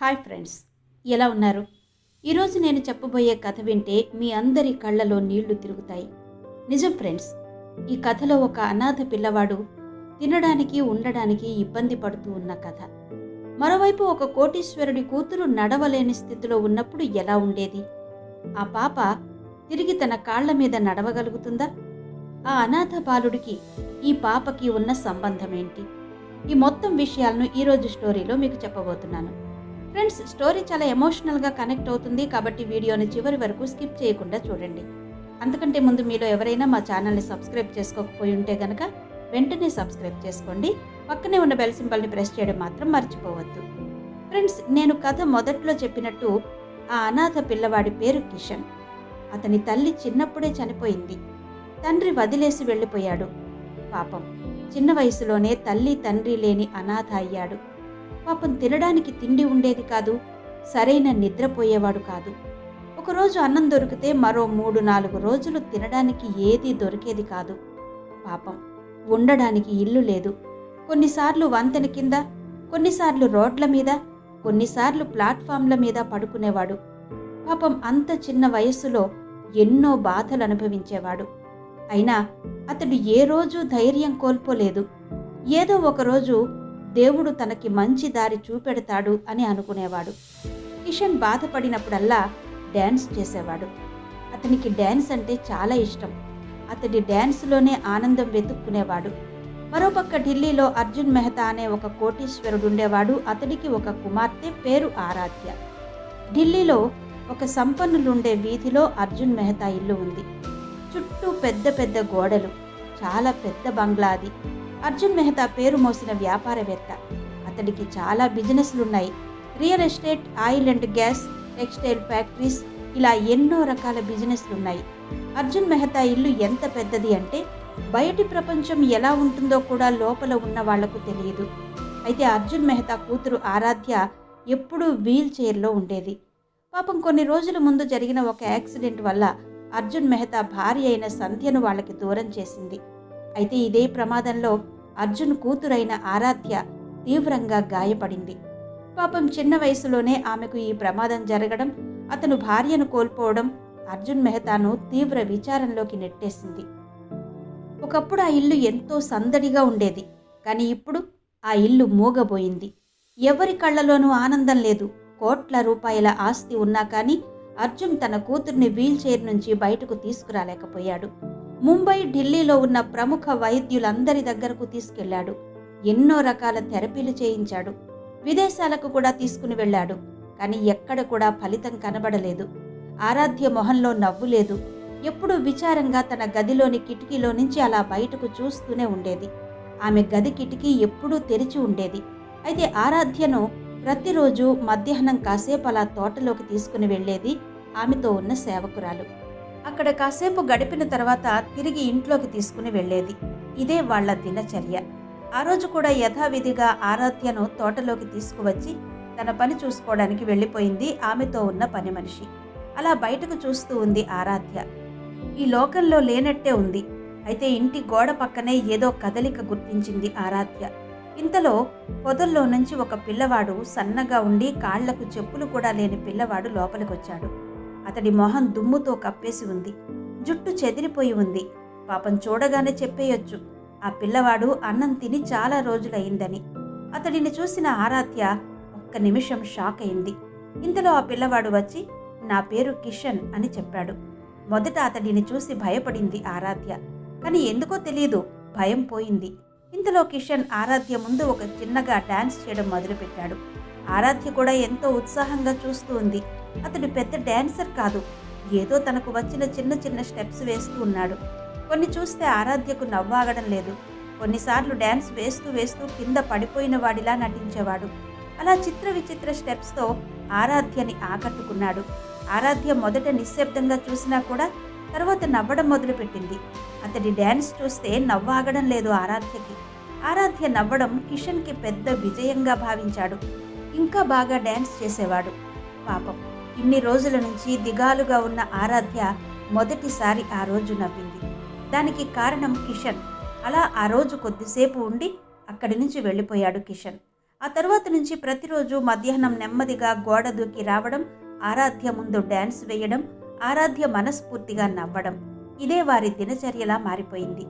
Hi friends ఎలా ఉన్నారు? ఈరోజు నేను చెప్పబోయే కథ వింటే మీ అందరి కళ్ళలో నీళ్ళు తిరుగుతాయి. నిజం ఫ్రెండ్స్ ఈ కథలో ఒక అనాథ పిల్లవాడు తినడానికి ఉండడానికి ఇబ్బంది పడుతూ ఉన్న కథ. మరోవైపు ఒక కోటీశ్వరుడి కూతురు నడవలేని స్థితిలో ఉన్నప్పుడు ఎలా ఉండేది? ఆ పాప తిరిగి తన కాళ్ళ మీద నడవగలుగుతుందా? ఆ అనాథ బాలుడికి ఈ పాపకి ఉన్న సంబంధం ఏంటి ఈ మొత్తం విషయాలను ఈరోజు స్టోరీలో మీకు చెప్పబోతున్నాను. ఫ్రెండ్స్ స్టోరీ చాలా ఎమోషనల్గా కనెక్ట్ అవుతుంది కాబట్టి వీడియోని చివరి వరకు స్కిప్ చేయకుండా చూడండి. అంతకంటే ముందు మీలో ఎవరైనా మా ఛానల్ని సబ్స్క్రైబ్ చేసుకోకపోయి ఉంటే గనక వెంటనే సబ్స్క్రైబ్ చేసుకోండి. పక్కనే ఉన్న బెల్ సింబల్ని ప్రెస్ చేయడం మాత్రం మర్చిపోవద్దు. ఫ్రెండ్స్ నేను కథ మొదట్లో చెప్పినట్టు ఆ అనాథ పిల్లవాడి పేరు కిషన్. అతని తల్లి చిన్నప్పుడే చనిపోయింది. తండ్రి వదిలేసి వెళ్ళిపోయాడు. పాపం. చిన్న వయసులోనే తల్లి తండ్రి లేని అనాథ అయ్యాడు. పాపం తినడానికి తిండి ఉండేది కాదు సరైన నిద్రపోయేవాడు కాదు. ఒకరోజు అన్నం దొరికితే మరో మూడు నాలుగు రోజులు తినడానికి ఏదీ దొరికేది కాదు. పాపం ఉండడానికి ఇల్లు లేదు. కొన్నిసార్లు వంతెన కింద కొన్నిసార్లు రోడ్ల మీద కొన్నిసార్లు ప్లాట్ఫామ్ల మీద పడుకునేవాడు. పాపం అంత చిన్న వయస్సులో ఎన్నో బాధలు అనుభవించేవాడు. అయినా అతడు ఏ రోజు ధైర్యం కోల్పోలేదు. ఏదో ఒకరోజు దేవుడు తనకి మంచి దారి చూపెడతాడు అని అనుకునేవాడు. కిషన్ బాధపడినప్పుడల్లా డ్యాన్స్ చేసేవాడు. అతనికి డ్యాన్స్ అంటే చాలా ఇష్టం. అతడి డ్యాన్స్లోనే ఆనందం వెతుక్కునేవాడు. మరోపక్క ఢిల్లీలో అర్జున్ మెహతా అనే ఒక కోటీశ్వరుడు ఉండేవాడు అతడికి ఒక కుమార్తె పేరు ఆరాధ్య. ఢిల్లీలో ఒక సంపన్నులుండే వీధిలో అర్జున్ మెహతా ఇల్లు ఉంది. చుట్టూ పెద్ద పెద్ద గోడలు చాలా పెద్ద బంగ్లాది అర్జున్ మెహతా పేరు మోసిన వ్యాపారవేత్త. అతడికి చాలా బిజినెస్లున్నాయి. Real estate oil and gas textile factories ఇలా ఎన్నో రకాల బిజినెస్లున్నాయి. అర్జున్ మెహతా ఇల్లు ఎంత పెద్దది అంటే బయటి ప్రపంచం ఎలా ఉంటుందో కూడా లోపల ఉన్న వాళ్ళకు తెలియదు. అయితే అర్జున్ మెహతా కూతురు ఆరాధ్య ఎప్పుడూ వీల్ చైర్లో ఉండేది. పాపం కొన్ని రోజుల ముందు జరిగిన ఒక యాక్సిడెంట్ వల్ల అర్జున్ మెహతా భార్య అయిన సంధ్యను వాళ్ళకి దూరం చేసింది. అయితే ఇదే ప్రమాదంలో అర్జున్ కూతురైన ఆరాధ్య తీవ్రంగా గాయపడింది. పాపం చిన్న వయసులోనే ఆమెకు ఈ ప్రమాదం జరగడం అతను భార్యను కోల్పోవడం అర్జున్ మెహతాను తీవ్ర విచారంలోకి నెట్టేసింది. ఒకప్పుడు ఆ ఇల్లు ఎంతో సందడిగా ఉండేది కానీ ఇప్పుడు ఆ ఇల్లు మూగబోయింది. ఎవరి కళ్ళలోనూ ఆనందం లేదు. కోట్ల రూపాయల ఆస్తి ఉన్నా కానీ అర్జున్ తన కూతుర్ని వీల్చైర్ నుంచి బయటకు తీసుకురాలేకపోయాడు. ముంబై ఢిల్లీలో ఉన్న ప్రముఖ వైద్యులందరి దగ్గరకు తీసుకెళ్ళాడు ఎన్నో రకాల థెరపీలు చేయించాడు. విదేశాలకు కూడా తీసుకుని వెళ్ళాడు. కానీ ఎక్కడ కూడా ఫలితం కనబడలేదు. ఆరాధ్య మొహంలో నవ్వు లేదు. ఎప్పుడూ విచారంగా తన గదిలోని కిటికీలో నుంచి అలా బయటకు చూస్తూనే ఉండేది. ఆమె గది కిటికీ ఎప్పుడూ తెరిచి ఉండేది. అయితే ఆరాధ్యను ప్రతిరోజు మధ్యాహ్నం కాసేపు అలా తోటలోకి తీసుకుని వెళ్ళేది ఆమెతో ఉన్న సేవకురాలు. అక్కడ కాసేపు గడిపిన తర్వాత తిరిగి ఇంట్లోకి తీసుకుని వెళ్ళేది. ఇదే వాళ్ళ దినచర్య. ఆ రోజు కూడా యథావిధిగా ఆరాధ్యను తోటలోకి తీసుకువచ్చి తన పని చూసుకోవడానికి వెళ్ళిపోయింది ఆమెతో ఉన్న పని మనిషి. అలా బయటకు చూస్తూ ఉంది ఆరాధ్య. ఈ లోకంలో లేనట్టే ఉంది. అయితే ఇంటి గోడ పక్కనే ఏదో కదలిక గుర్తించింది ఆరాధ్య. ఇంతలో పొదల్లో నుంచి ఒక పిల్లవాడు సన్నగా ఉండి కాళ్ళకు చెప్పులు కూడా లేని పిల్లవాడు లోపలికొచ్చాడు. అతడి మొహం దుమ్ముతో కప్పేసి ఉంది. జుట్టు చెదిరిపోయి ఉంది. పాపం చూడగానే చెప్పేయొచ్చు. ఆ పిల్లవాడు అన్నం తిని చాలా రోజులయ్యిందని. అతడిని చూసిన ఆరాధ్య ఒక్క నిమిషం షాక్ అయింది. ఇంతలో ఆ పిల్లవాడు వచ్చి నా పేరు కిషన్ అని చెప్పాడు. మొదట అతడిని చూసి భయపడింది ఆరాధ్య. కానీ ఎందుకో తెలియదు భయం పోయింది. ఇంతలో కిషన్ ఆరాధ్య ముందు ఒక చిన్నగా డాన్స్ చేయడం మొదలుపెట్టాడు. ఆరాధ్య కూడా ఎంతో ఉత్సాహంగా చూస్తూ ఉంది. అతడు పెద్ద డ్యాన్సర్ కాదు. ఏదో తనకు వచ్చిన చిన్న చిన్న స్టెప్స్ వేస్తూ ఉన్నాడు. కొన్ని చూస్తే ఆరాధ్యకు నవ్వాగడం లేదు. కొన్నిసార్లు డ్యాన్స్ వేస్తూ వేస్తూ కింద పడిపోయిన వాడిలా నటించేవాడు. అలా చిత్ర విచిత్ర స్టెప్స్తో ఆరాధ్యని ఆకట్టుకున్నాడు. ఆరాధ్య మొదట నిశ్శబ్దంగా చూసినా కూడా తర్వాత నవ్వడం మొదలుపెట్టింది. అతడి డ్యాన్స్ చూస్తే నవ్వాగడం లేదు ఆరాధ్యకి. ఆరాధ్య నవ్వడం కిషన్కి పెద్ద విజయంగా భావించాడు. ఇంకా బాగా డ్యాన్స్ చేసేవాడు. పాపం. ఇన్ని రోజుల నుంచి దిగాలుగా ఉన్న ఆరాధ్య మొదటిసారి ఆ రోజు నవ్వింది. దానికి కారణం కిషన్. అలా ఆ రోజు కొద్దిసేపు ఉండి అక్కడి నుంచి వెళ్ళిపోయాడు కిషన్. ఆ తర్వాత నుంచి ప్రతిరోజు మధ్యాహ్నం నెమ్మదిగా గోడ దూకి రావడం ఆరాధ్య ముందు డ్యాన్స్ వేయడం ఆరాధ్య మనస్ఫూర్తిగా నవ్వడం ఇదే వారి దినచర్యలా మారిపోయింది.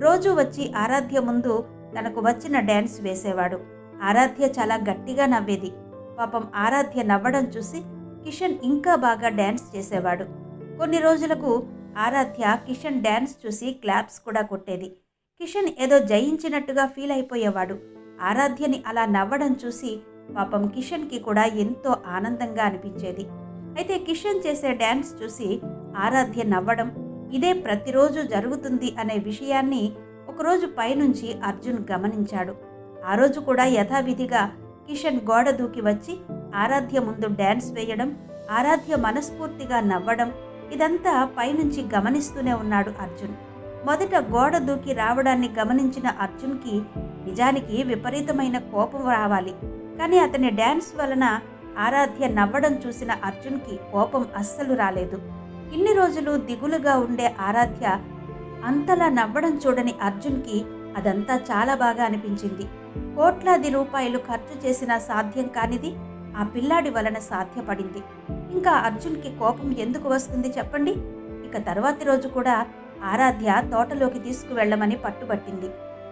రోజు వచ్చి ఆరాధ్య ముందు తనకు వచ్చిన డ్యాన్స్ వేసేవాడు. ఆరాధ్య చాలా గట్టిగా నవ్వేది. పాపం ఆరాధ్య నవ్వడం చూసి కిషన్ ఇంకా బాగా డ్యాన్స్ చేసేవాడు. కొన్ని రోజులకు ఆరాధ్య కిషన్ డ్యాన్స్ చూసి క్లాప్స్ కూడా కొట్టేది. కిషన్ ఏదో జయించినట్టుగా ఫీల్ అయిపోయేవాడు. ఆరాధ్యని అలా నవ్వడం చూసి పాపం కిషన్కి కూడా ఎంతో ఆనందంగా అనిపించేది. అయితే కిషన్ చేసే డ్యాన్స్ చూసి ఆరాధ్య నవ్వడం ఇదే ప్రతిరోజు జరుగుతుంది అనే విషయాన్ని ఒకరోజు పైనుంచి అర్జున్ గమనించాడు. ఆ రోజు కూడా యథావిధిగా కిషన్ గోడ దూకి వచ్చి ఆరాధ్య ముందు డ్యాన్స్ వేయడం ఆరాధ్య మనస్ఫూర్తిగా నవ్వడం ఇదంతా పైనుంచి గమనిస్తూనే ఉన్నాడు అర్జున్. మొదట గోడ దూకి రావడాన్ని గమనించిన అర్జున్కి నిజానికి విపరీతమైన కోపం రావాలి. కానీ అతని డ్యాన్స్ వలన ఆరాధ్య నవ్వడం చూసిన అర్జున్కి కోపం అస్సలు రాలేదు. ఇన్ని రోజులు దిగులుగా ఉండే ఆరాధ్య అంతలా నవ్వడం చూడని అర్జున్కి అదంతా చాలా బాగా అనిపించింది. కోట్లాది రూపాయలు ఖర్చు చేసినా సాధ్యం కానిది ఆ పిల్లాడి వలన సాధ్యపడింది. ఇంకా అర్జున్కి కోపం ఎందుకు వస్తుంది చెప్పండి? ఇక తర్వాతి రోజు కూడా ఆరాధ్య తోటలోకి తీసుకువెళ్ళమని పట్టుబట్టింది.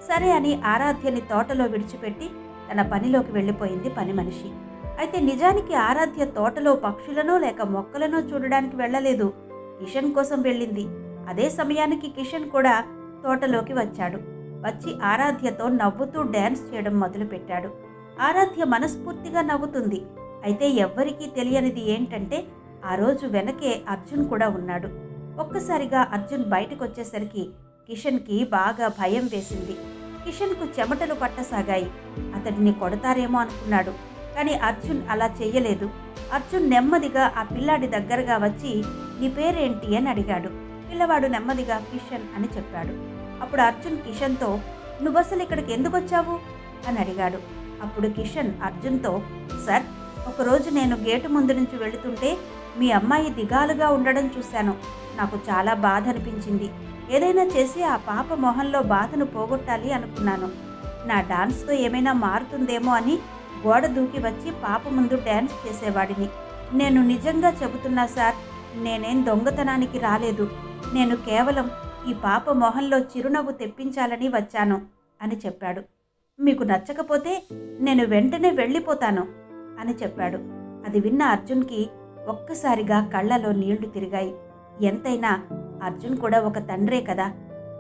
సరే అని ఆరాధ్యని తోటలో విడిచిపెట్టి తన పనిలోకి వెళ్ళిపోయింది పని మనిషి. అయితే నిజానికి ఆరాధ్య తోటలో పక్షులనో లేక మొక్కలనో చూడడానికి వెళ్ళలేదు. కిషన్ కోసం వెళ్ళింది. అదే సమయానికి కిషన్ కూడా తోటలోకి వచ్చాడు. వచ్చి ఆరాధ్యతో నవ్వుతూ డ్యాన్స్ చేయడం మొదలుపెట్టాడు. ఆరాధ్య మనస్ఫూర్తిగా నవ్వుతుంది. అయితే ఎవ్వరికీ తెలియనిది ఏంటంటే ఆ రోజు వెనకే అర్జున్ కూడా ఉన్నాడు. ఒక్కసారిగా అర్జున్ బయటకు వచ్చేసరికి కిషన్కి బాగా భయం వేసింది. కిషన్కు చెమటలు పట్టసాగాయి. అతడిని కొడతారేమో అనుకున్నాడు. కానీ అర్జున్ అలా చెయ్యలేదు. అర్జున్ నెమ్మదిగా ఆ పిల్లాడి దగ్గరగా వచ్చి నీ పేరేంటి? అని అడిగాడు. పిల్లవాడు నెమ్మదిగా కిషన్ అని చెప్పాడు. అప్పుడు అర్జున్ కిషన్తో నువ్వసలు ఇక్కడికి ఎందుకు వచ్చావు అని అడిగాడు. అప్పుడు కిషన్ అర్జున్తో సార్ ఒకరోజు నేను గేటు ముందు నుంచి వెళుతుంటే మీ అమ్మాయి దిగాలుగా ఉండడం చూశాను. నాకు చాలా బాధ అనిపించింది. ఏదైనా చేసి ఆ పాప మొహంలో బాధను పోగొట్టాలి అనుకున్నాను. నా డాన్స్తో ఏమైనా మారుతుందేమో అని గోడ దూకి వచ్చి పాప ముందు డ్యాన్స్ చేసేవాడిని. నేను నిజంగా చెబుతున్నా సార్ నేనేం దొంగతనానికి రాలేదు. నేను కేవలం ఈ పాప మొహంలో చిరునవ్వు తెప్పించాలని వచ్చాను అని చెప్పాడు. మీకు నచ్చకపోతే నేను వెంటనే వెళ్ళిపోతాను అని చెప్పాడు. అది విన్న అర్జున్కి ఒక్కసారిగా కళ్ళలో నీళ్ళు తిరిగాయి. ఎంతైనా అర్జున్ కూడా ఒక తండ్రే కదా.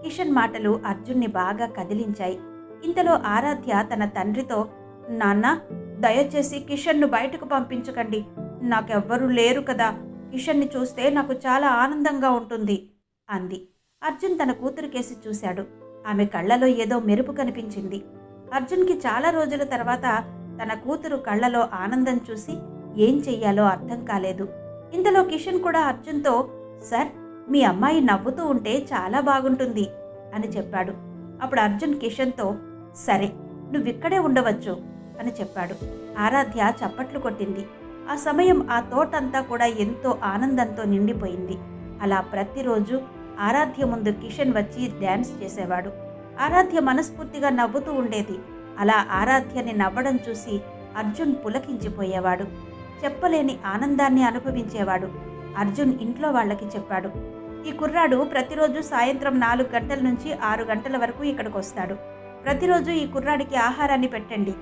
కిషన్ మాటలు అర్జున్ని బాగా కదిలించాయి. ఇంతలో ఆరాధ్య తన తండ్రితో నాన్న దయచేసి కిషన్ను బయటకు పంపించకండి. నాకెవ్వరూ లేరు కదా. కిషన్ని చూస్తే నాకు చాలా ఆనందంగా ఉంటుంది అంది. అర్జున్ తన కూతురు కేసి చూశాడు. ఆమె కళ్ళలో ఏదో మెరుపు కనిపించింది. అర్జున్కి చాలా రోజుల తర్వాత తన కూతురు కళ్ళలో ఆనందం చూసి ఏం చెయ్యాలో అర్థం కాలేదు. ఇంతలో కిషన్ కూడా అర్జున్తో సార్ మీ అమ్మాయి నవ్వుతూ ఉంటే చాలా బాగుంటుంది అని చెప్పాడు. అప్పుడు అర్జున్ కిషన్తో సరే నువ్విక్కడే ఉండవచ్చు అని చెప్పాడు. ఆరాధ్య చప్పట్లు కొట్టింది. ఆ సమయం ఆ తోటంతా కూడా ఎంతో ఆనందంతో నిండిపోయింది. అలా ప్రతిరోజు ఆరాధ్య ముందు కిషన్ వచ్చి డ్యాన్స్ చేసేవాడు. ఆరాధ్య మనస్ఫూర్తిగా నవ్వుతూ ఉండేది. అలా ఆరాధ్యని నవ్వడం చూసి అర్జున్ పులకించిపోయేవాడు. చెప్పలేని ఆనందాన్ని అనుభవించేవాడు. అర్జున్ ఇంట్లో వాళ్ళకి చెప్పాడు. ఈ కుర్రాడు ప్రతిరోజు సాయంత్రం నాలుగు గంటల నుంచి ఆరు గంటల వరకు ఇక్కడికి వస్తాడు ప్రతిరోజు ఈ కుర్రాడికి ఆహారాన్ని పెట్టండి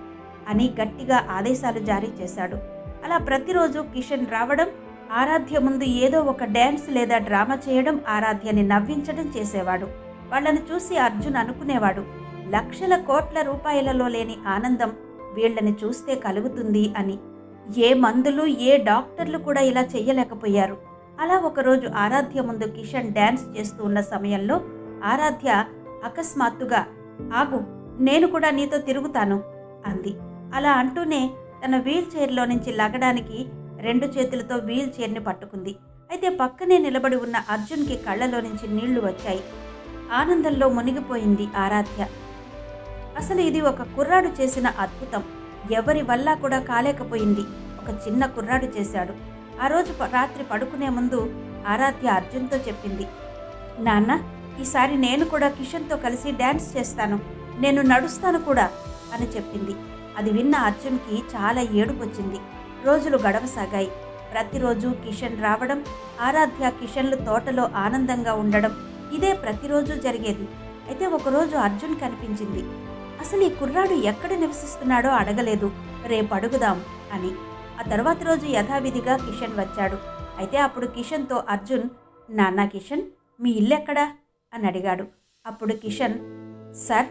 అని గట్టిగా ఆదేశాలు జారీ చేశాడు. అలా ప్రతిరోజు కిషన్ రావడం ఆరాధ్య ముందు ఏదో ఒక డ్యాన్స్ లేదా డ్రామా చేయడం ఆరాధ్యని నవ్వించడం చేసేవాడు. వాళ్ళని చూసి అర్జున్ అనుకునేవాడు. లక్షల కోట్ల రూపాయలలో లేని ఆనందం వీళ్ళని చూస్తే కలుగుతుంది అని. ఏ మందులు ఏ డాక్టర్లు కూడా ఇలా చెయ్యలేకపోయారు. అలా ఒకరోజు ఆరాధ్య ముందు కిషన్ డ్యాన్స్ చేస్తూ ఉన్న సమయంలో ఆరాధ్య అకస్మాత్తుగా ఆగు నేను కూడా నీతో తిరుగుతాను అంది. అలా అంటూనే తన వీల్ చైర్లో నుంచి లగడానికి రెండు చేతులతో వీల్ చైర్ని పట్టుకుంది. అయితే పక్కనే నిలబడి ఉన్న అర్జున్కి కళ్ళలో నుంచి నీళ్ళు వచ్చాయి. ఆనందంలో మునిగిపోయింది ఆరాధ్య. అసలు ఇది ఒక కుర్రాడు చేసిన అద్భుతం. ఎవరి వల్ల కూడా కాలేకపోయింది. ఒక చిన్న కుర్రాడు చేశాడు. ఆ రోజు రాత్రి పడుకునే ముందు ఆరాధ్య అర్జున్తో చెప్పింది. నాన్న ఈసారి నేను కూడా కిషన్తో కలిసి డ్యాన్స్ చేస్తాను. నేను నడుస్తాను కూడా అని చెప్పింది. అది విన్న అర్జున్కి చాలా ఏడుపొచ్చింది. రోజులు గడవసాగాయి. ప్రతిరోజు కిషన్ రావడం ఆరాధ్య కిషన్లు తోటలో ఆనందంగా ఉండడం ఇదే ప్రతిరోజు జరిగేది. అయితే ఒకరోజు అర్జున్ కనిపించింది. అసలు ఈ కుర్రాడు ఎక్కడ నివసిస్తున్నాడో అడగలేదు. రేపు అడుగుదాం అని. ఆ తర్వాత రోజు యథావిధిగా కిషన్ వచ్చాడు. అయితే అప్పుడు కిషన్తో అర్జున్ నాన్న కిషన్ మీ ఇల్లు ఎక్కడా అని అడిగాడు. అప్పుడు కిషన్ సార్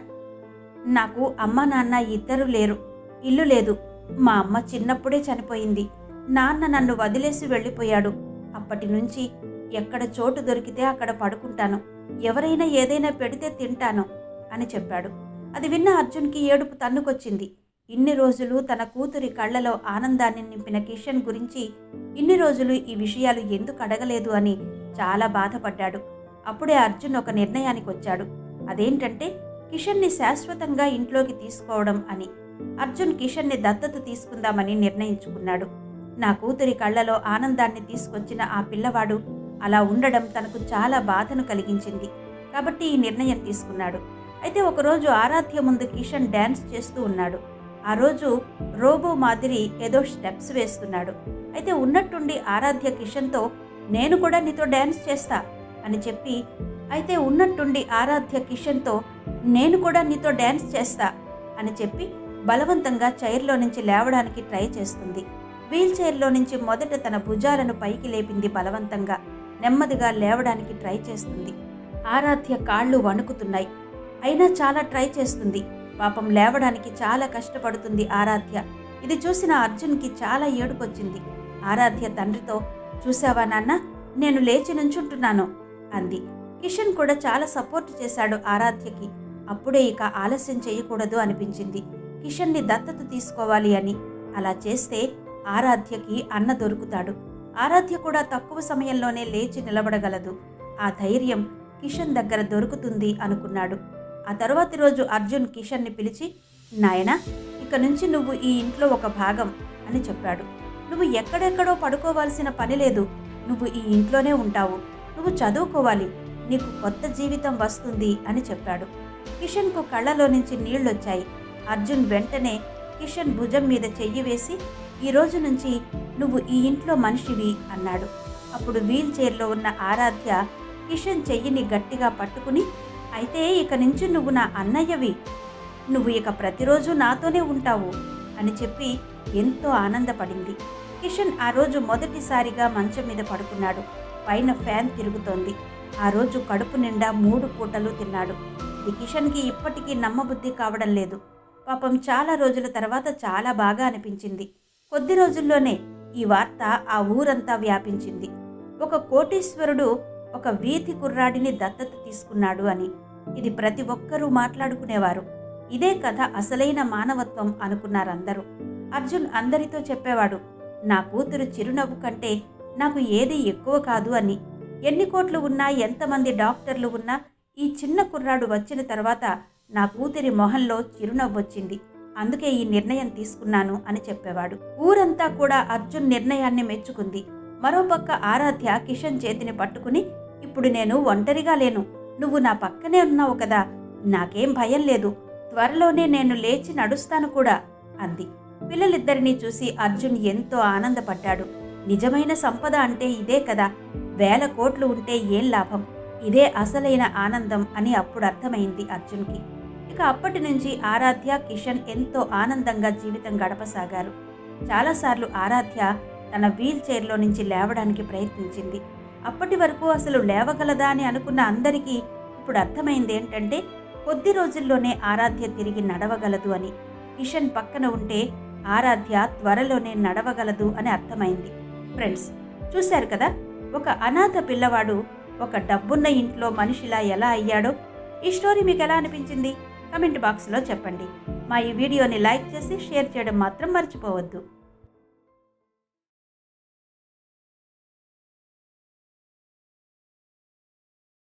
నాకు అమ్మ నాన్న ఇద్దరు లేరు. ఇల్లు లేదు. మా అమ్మ చిన్నప్పుడే చనిపోయింది. నాన్న నన్ను వదిలేసి వెళ్ళిపోయాడు. అప్పటి నుంచి ఎక్కడ చోటు దొరికితే అక్కడ పడుకుంటాను. ఎవరైనా ఏదైనా పెడితే తింటాను అని చెప్పాడు. అది విన్న అర్జున్కి ఏడుపు తన్నుకొచ్చింది. ఇన్ని రోజులు తన కూతురి కళ్ళలో ఆనందాన్ని నింపిన కిషన్ గురించి ఇన్ని రోజులు ఈ విషయాలు ఎందుకు అడగలేదు అని చాలా బాధపడ్డాడు. అప్పుడే అర్జున్ ఒక నిర్ణయానికి వచ్చాడు అదేంటంటే కిషన్ని శాశ్వతంగా ఇంట్లోకి తీసుకోవడం అని. అర్జున్ కిషన్ని దత్తత తీసుకుందామని నిర్ణయించుకున్నాడు. నా కూతురి కళ్ళలో ఆనందాన్ని తీసుకొచ్చిన ఆ పిల్లవాడు అలా ఉండడం తనకు చాలా బాధను కలిగించింది. కాబట్టి ఈ నిర్ణయం తీసుకున్నాడు. అయితే ఒకరోజు ఆరాధ్య ముందు కిషన్ డ్యాన్స్ చేస్తూ ఉన్నాడు. ఆ రోజు రోబో మాదిరి ఏదో స్టెప్స్ వేస్తున్నాడు. అయితే ఉన్నట్టుండి ఆరాధ్య కిషన్తో నేను కూడా నీతో డ్యాన్స్ చేస్తా అని చెప్పి అయితే ఉన్నట్టుండి ఆరాధ్య కిషన్తో నేను కూడా నీతో డ్యాన్స్ చేస్తా అని చెప్పి బలవంతంగా చైర్లో నుంచి లేవడానికి ట్రై చేస్తుంది. వీల్ చైర్లో నుంచి మొదట తన భుజాలను పైకి లేపింది బలవంతంగా. నెమ్మదిగా లేవడానికి ట్రై చేస్తుంది. ఆరాధ్య కాళ్ళు వణుకుతున్నాయి. అయినా చాలా ట్రై చేస్తుంది. పాపం లేవడానికి చాలా కష్టపడుతుంది ఆరాధ్య. ఇది చూసిన అర్జున్కి చాలా ఏడుపొచ్చింది. ఆరాధ్య తండ్రితో చూసావా నాన్న? నేను లేచి నుంచుంటున్నాను అంది. కిషన్ కూడా చాలా సపోర్ట్ చేశాడు ఆరాధ్యకి. అప్పుడే ఇక ఆలస్యం చేయకూడదు అనిపించింది. కిషన్ని దత్తత తీసుకోవాలి అని. అలా చేస్తే ఆరాధ్యకి అన్న దొరుకుతాడు. ఆరాధ్య కూడా తక్కువ సమయంలోనే లేచి నిలబడగలదు. ఆ ధైర్యం కిషన్ దగ్గర దొరుకుతుంది అనుకున్నాడు. ఆ తరువాతి రోజు అర్జున్ కిషన్ని పిలిచి నాయనా ఇక నుంచి నువ్వు ఈ ఇంట్లో ఒక భాగం అని చెప్పాడు. నువ్వు ఎక్కడెక్కడో పడుకోవాల్సిన పని లేదు. నువ్వు ఈ ఇంట్లోనే ఉంటావు. నువ్వు చదువుకోవాలి. నీకు కొత్త జీవితం వస్తుంది అని చెప్పాడు. కిషన్కు కళ్ళలో నుంచి నీళ్ళొచ్చాయి అర్జున్ వెంటనే కిషన్ భుజం మీద చెయ్యి వేసి ఈ రోజు నుంచి నువ్వు ఈ ఇంట్లో మనిషివి అన్నాడు. అప్పుడు వీల్ చైర్లో ఉన్న ఆరాధ్య కిషన్ చెయ్యిని గట్టిగా పట్టుకుని అయితే ఇక నుంచి నువ్వు నా అన్నయ్యవి. నువ్వు ఇక ప్రతిరోజు నాతోనే ఉంటావు అని చెప్పి ఎంతో ఆనందపడింది. కిషన్ ఆ రోజు మొదటిసారిగా మంచం మీద పడుకున్నాడు. పైన ఫ్యాన్ తిరుగుతోంది. ఆ రోజు కడుపు నిండా మూడు పూటలు తిన్నాడు. ఇది కిషన్కి ఇప్పటికీ నమ్మబుద్ధి కావడం లేదు. పాపం చాలా రోజుల తర్వాత చాలా బాగా అనిపించింది. కొద్ది రోజుల్లోనే ఈ వార్త ఆ ఊరంతా వ్యాపించింది. ఒక కోటీశ్వరుడు ఒక వీధి కుర్రాడిని దత్తత తీసుకున్నాడు అని. ఇది ప్రతి ఒక్కరూ మాట్లాడుకునేవారు. ఇదే కథ అసలైన మానవత్వం అనుకున్నారందరూ. అర్జున్ అందరితో చెప్పేవాడు నా కూతురు చిరునవ్వు కంటే నాకు ఏది ఎక్కువ కాదు అని. ఎన్ని కోట్లు ఉన్నా ఎంతమంది డాక్టర్లు ఉన్నా ఈ చిన్న కుర్రాడు వచ్చిన తర్వాత నా కూతురి మొహంలో చిరునవ్వు వచ్చింది అందుకే ఈ నిర్ణయం తీసుకున్నాను అని చెప్పేవాడు. ఊరంతా కూడా అర్జున్ నిర్ణయాన్ని మెచ్చుకుంది. మరోపక్క ఆరాధ్య కిషన్ చేతిని పట్టుకుని ఇప్పుడు నేను ఒంటరిగా లేను. నువ్వు నా పక్కనే ఉన్నావు కదా. నాకేం భయం లేదు. త్వరలోనే నేను లేచి నడుస్తాను కూడా అంది. పిల్లలిద్దరినీ చూసి అర్జున్ ఎంతో ఆనందపడ్డాడు. నిజమైన సంపద అంటే ఇదే కదా. వేల కోట్లు ఉంటే ఏం లాభం? ఇదే అసలైన ఆనందం అని అప్పుడు అర్థమైంది అర్జున్కి. ఇక అప్పటి నుంచి ఆరాధ్య కిషన్ ఎంతో ఆనందంగా జీవితం గడపసాగారు. చాలాసార్లు ఆరాధ్య తన వీల్ చైర్లో నుంచి లేవడానికి ప్రయత్నించింది. అప్పటి వరకు అసలు లేవగలదా అని అనుకున్న అందరికీ ఇప్పుడు అర్థమైంది ఏంటంటే కొద్ది రోజుల్లోనే ఆరాధ్య తిరిగి నడవగలదు అని. కిషన్ పక్కన ఉంటే ఆరాధ్య త్వరలోనే నడవగలదు అని అర్థమైంది. ఫ్రెండ్స్ చూశారు కదా? ఒక అనాథ పిల్లవాడు ఒక డబ్బున్న ఇంట్లో మనిషిలా ఎలా అయ్యాడో? ఈ స్టోరీ మీకు ఎలా అనిపించింది? కమెంట్ బాక్స్లో చెప్పండి. మా ఈ వీడియోని లైక్ చేసి షేర్ చేయడం మాత్రం మర్చిపోవద్దు.